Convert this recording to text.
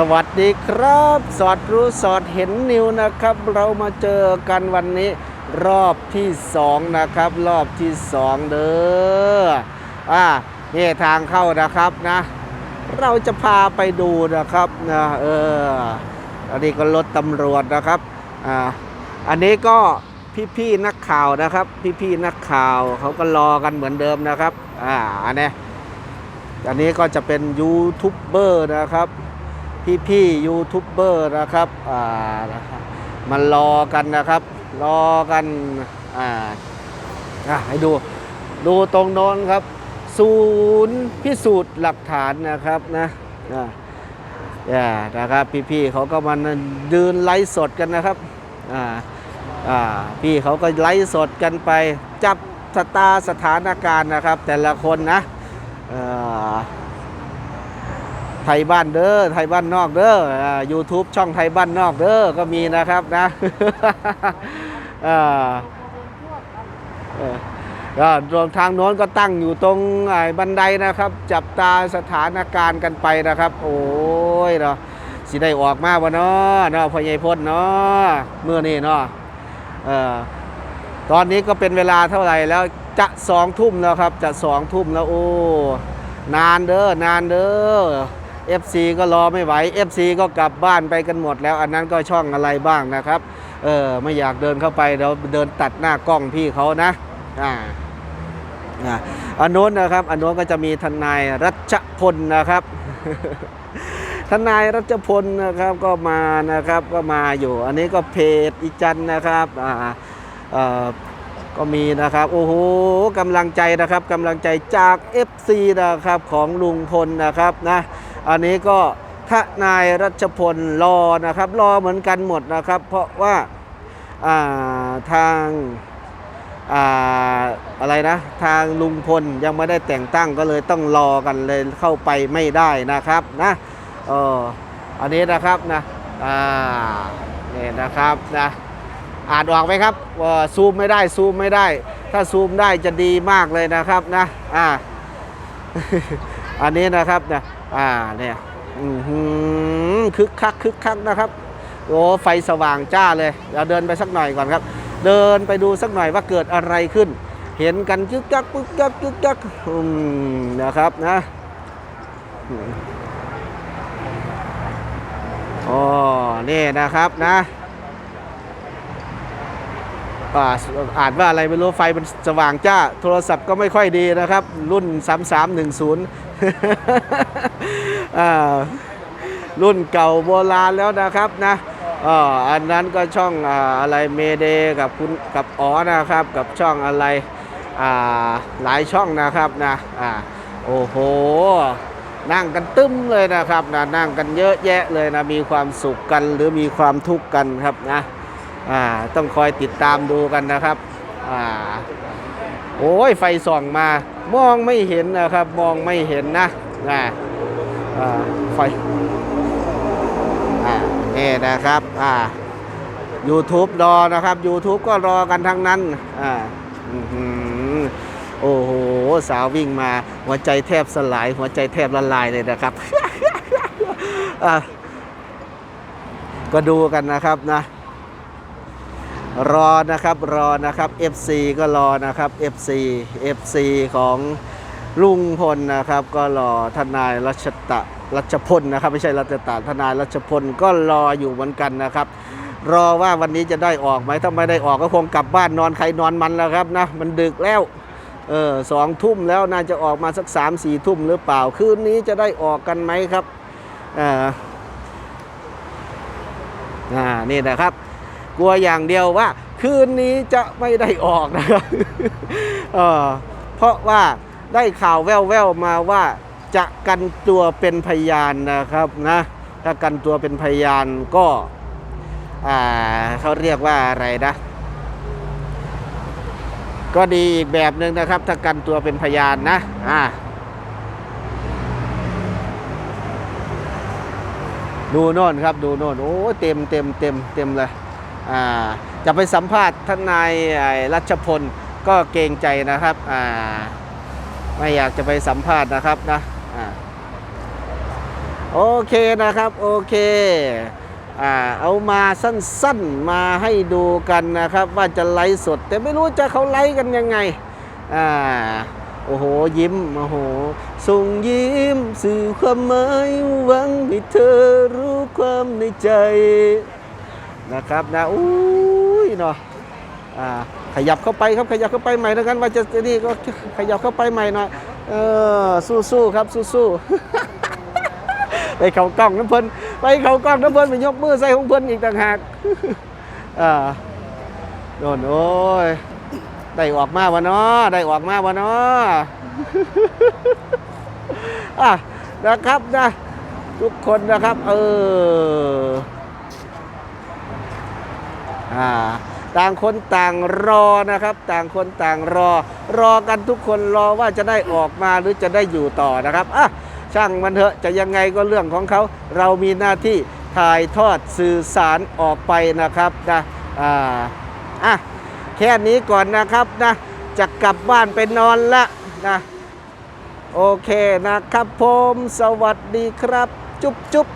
สวัสดีครับ สอดรู้สอดเห็นนิวนะครับ เรามาเจอกันวันนี้รอบที่สองนะครับ รอบที่สองเด้ออ่าเนี่ทางเข้านะครับนะ เราจะพาไปดูนะครับนะเอออันนี้ก็รถตำรวจนะครับอ่าอันนี้ก็พี่ๆนักข่าวนะครับ พี่ๆนักข่าวเขาก็รอกันเหมือนเดิมนะครับอ่าอันนี้อันนี้ก็จะเป็นยูทูบเบอร์นะครับ พี่พี่ๆยูทูบเบอร์นะครับอ่านะมันรอกันนะครับ รอกันอ่าอะให้ดูดูตรงโน้นครับ ศูนย์พิสูจน์หลักฐานนะครับนะอ่าอ่านะครับพี่พี่ๆเขาก็มายืนไลฟ์สดกันนะครับอ่าอ่าพี่เขาก็ไลฟ์สดกันไป จับสตาสถานการณ์นะครับ แต่ละคนนะ เอ่อ ไทยบ้านเด้อไทยบ้านนอกเด้อยูทูบช่องไทยบ้านนอกเด้อก็มีนะครับนะก็รวมทางโน้นก็ตั้งอยู่ตรงบันไดนะครับ จับตาสถานการณ์กันไปนะครับ โอ้ยเนาะสิได้ออกมาบ่เนาะเนาะพ่อใหญ่พจน์เนาะเมื่อนี้เนาะเอ่อตอนนี้ก็เป็นเวลาเท่าไหร่แล้วจะสองทุ่มแล้วครับ จะสองทุ่มแล้วโอ้นานเด้อนานเด้อ FC ก็รอไม่ไหว FC ก็กลับบ้านไปกันหมดแล้ว อันนั้นก็ช่องอะไรบ้างนะครับ เออไม่อยากเดินเข้าไปเดี๋ยวเดินตัดหน้ากล้องพี่เขานะอ่าอ่าอันโน้นนะครับอันโน้นก็จะมีทนายรัชพลนะครับทนายรัชพลนะครับก็มานะครับก็มาอยู่ อันนี้ก็เพจอีจันนะครับอ่าเอ่อก็มีนะครับโอ้โหกำลังใจนะครับกำลังใจจาก FC นะครับของลุงพลนะครับนะ อันนี้ก็ทนายรัชพลรอนะครับรอเหมือนกันหมดนะครับ เพราะว่าาทางออะไรนะทางลุงพลยังไม่ได้แต่งตั้งก็เลยต้องรอกันเลยเข้าไปไม่ได้นะครับนะเอออันนี้นะครับนะอ่านี่นะครับนะอ่านออกไหมครับว่าซูมไม่ได้ซูมไม่ได้ ถ้าซูมได้จะดีมากเลยนะครับนะอ่า อันนี้นะครับนะอ่าเนี่ยอื้อหือคึกคักคึกคักนะครับโอ้ไฟสว่างจ้าเลยเราเดินไปสักหน่อยก่อนครับ เดินไปดูสักหน่อยว่าเกิดอะไรขึ้น เห็นกันจึกจักปึ๊กจักจึกจักอืมนะครับนะอ๋อนี่นะครับนะ อ่าอ่านว่าอะไรไม่รู้ไฟมันสว่างจ้า โทรศัพท์ก็ไม่ค่อยดีนะครับ รุ่น 3310อ่ารุ่นเก่าโบราณแล้วนะครับนะอ่าอันนั้นก็ช่องอ่าอะไรเมเดกับคุณกับอ๋อนะครับ กับช่องอะไรอ่าหลายช่องนะครับนะอ่าโอ้โห นั่งกันตึ้มเลยนะครับนะนั่งกันเยอะแยะเลยนะมีความสุขกันหรือมีความทุกข์กันครับนะ อ่าต้องคอยติดตามดูกันนะครับอ่าโอ้ยไฟส่องมามองไม่เห็นนะครับ มองไม่เห็นนะอ่าอ่าไฟนี่นะครับอ่า YouTube รอนะครับ YouTube ก็รอกันทั้งนั้นอ่าโอ้โห สาววิ่งมา หัวใจแทบสลาย หัวใจแทบละลายเลยนะครับก็ดูกันนะครับนะ รอนะครับรอนะครับ FC ก็รอนะครับ FC FC ของลุงพลนะครับ ก็รอทนายรัชตะรัชพลนะครับ ไม่ใช่รัชตะทนายรัชพลก็รออยู่เหมือนกันนะครับ รอว่าวันนี้จะได้ออกไหมถ้าไม่ได้ออกก็คงกลับบ้านนอนใครนอนมันแล้วครับนะมันดึกแล้วเออสองทุ่มแล้วน่าจะออกมาสักสามสี่ทุ่มหรือเปล่า คืนนี้จะได้ออกกันไหมครับอ่าอ่านี่นะครับ กลัวอย่างเดียวว่า คืนนี้จะไม่ได้ออกนะครับเออเพราะว่าได้ข่าวแว่วๆมาว่าจะกันตัวเป็นพยานนะครับนะถ้ากันตัวเป็นพยานก็อ่าเขาเรียกว่าอะไรนะ ก็ดีอีกแบบหนึ่งนะครับ ถ้ากันตัวเป็นพยานนะอ่าดูโน่นครับดูโน่นโอ้เต็มเต็มเต็มเต็มเลย จะไปสัมภาษณ์ท่านนายรัชพลก็เกรงใจนะครับไม่อยากจะไปสัมภาษณ์นะครับนะอ่าโอเคนะครับโอเคอเอามาสั้นๆมาให้ดูกันนะครับ ว่าจะไลฟ์สด แต่ไม่รู้จะเขาไลฟ์กันยังไงอ่าโอ้โห ยิ้มโอ้โห ส่งยิ้ม สื่อความหมายหวังให้เธอรู้ความในใจ นะครับนะอุ้ยเนาะอ่าขยับเข้าไปครับขยับเข้าไปใหม่แล้วกันว่าจะนี่ก็ขยับเข้าไปใหม่หน่อยเออสู้ๆครับสู้ๆไปเขากล้องน้ำเพลินไปเขากล้องน้ำเพลินไปยกมือใส่ของเพลินอีกต่างหากอ่าโดนโอ้ยได้ออกมาวะเนาะได้ออกมาวะเนาะอะนะครับนะทุกคนนะครับ เออ อ่าต่างคนต่างรอนะครับ ต่างคนต่างรอ รอกันทุกคนรอว่าจะได้ออกมาหรือจะได้อยู่ต่อนะครับอะช่างมันเถอะจะยังไงก็เรื่องของเขา เรามีหน้าที่ถ่ายทอดสื่อสารออกไปนะครับนะอ่าอะแค่นี้ก่อนนะครับนะจะกลับบ้านไปนอนละนะโอเคนะครับผม สวัสดีครับ จุ๊บจุ๊บ